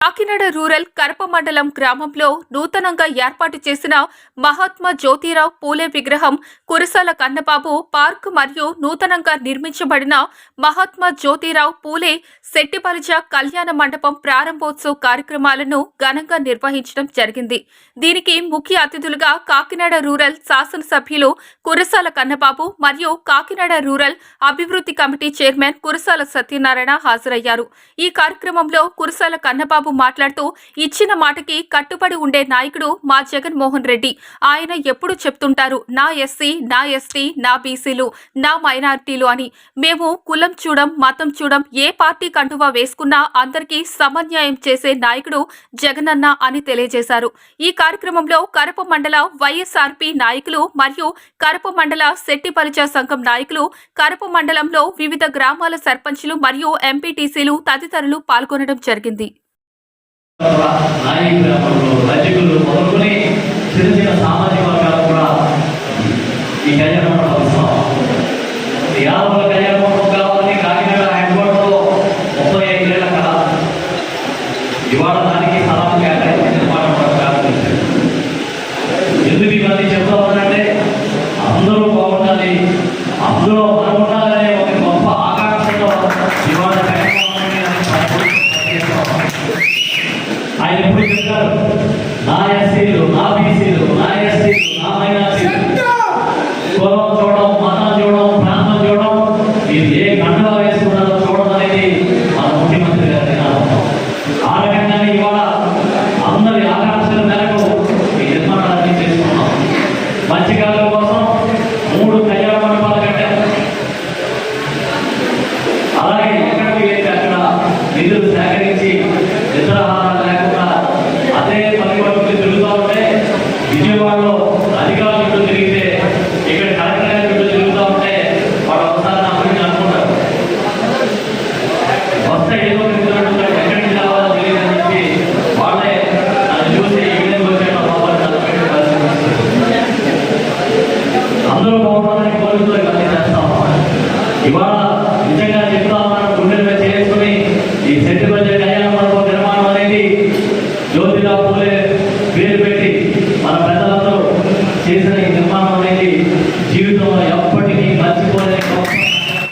Kakinada rural Karapa మండలం గ్రామంలో నూతనంగా ఏర్పాటు చేసిన మహాత్మా జ్యోతిరావు పూలే విగ్రహం కురసాల కన్నబాబు పార్క్ మరియు నూతనంగా నిర్మించబడిన మహాత్మా జ్యోతిరావు పూలే శెట్టిపలిజ కళ్యాణ మండపం ప్రారంభోత్సవ కార్యక్రమాలను ఘనంగా నిర్వహించడం జరిగింది. దీనికి ముఖ్య అతిథులుగా కాకినాడ రూరల్ శాసనసభ్యులు కురసాల కన్నబాబు మరియు కాకినాడ రూరల్ అభివృద్ధి కమిటీ చైర్మన్ కురసాల సత్యనారాయణ హాజరయ్యారు. ఈ కార్యక్రమంలో కురసాల కన్నబాబు మాట్లాడుతూ ఇచ్చిన మాటకి కట్టుబడి ఉండే నాయకుడు మా జగన్మోహన్ రెడ్డి. ఆయన ఎప్పుడు చెప్తుంటారు నా ఎస్సీ నా ఎస్టీ నా బీసీలు నా మైనారిటీలు అని. మేము కులం చూడం మతం చూడం ఏ పార్టీ కండువా వేసుకున్నా అందరికీ సమన్యాయం చేసే నాయకుడు జగనన్న అని తెలియజేశారు. ఈ కార్యక్రమంలో కరప మండల వైఎస్ఆర్పి నాయకులు మరియు కరప మండల శెట్టిపరిచ సంఘం నాయకులు కరప మండలంలో వివిధ గ్రామాల సర్పంచులు మరియు ఎంపీటీసీలు తదితరులు పాల్గొనడం జరిగింది. నాయీ గ్రామంలో రజకులు మొదలుకొని చిన్న చిన్న సామాజిక వర్గాలు కూడా ఈ కళ్యాణ మండపం యాదవుల కళ్యాణ మండపం కావాలని కాకినాడ హైకోర్టులో ముప్పై ఐదేళ్ళ కళ. ఇవాళ దానికి స్థలం కేటాయించిన మాట ఎందుకు ఇవన్నీ చెప్తా ఉన్నానంటే అందరూ బాగుండాలి అందులో రాష్ట్రంలో అధికారుల చుట్టూ తిరిగితే ఇక్కడ కలెక్టర్ గారి చుట్టూ తిరుగుతూ ఉంటే వాళ్ళు ఒకసారి నా గురించి అనుకుంటారు. వస్తే ఏదో తిరుగుతున్నట్టు ఎక్కడికి రావాలో తెలియదు అని చెప్పి వాళ్ళే నన్ను చూసి ఈ విధంగా వచ్చాను బాబాయ్ నలభై పరిస్థితి అందరూ బాగుండాలని కోరుకుంటే ఇవాళ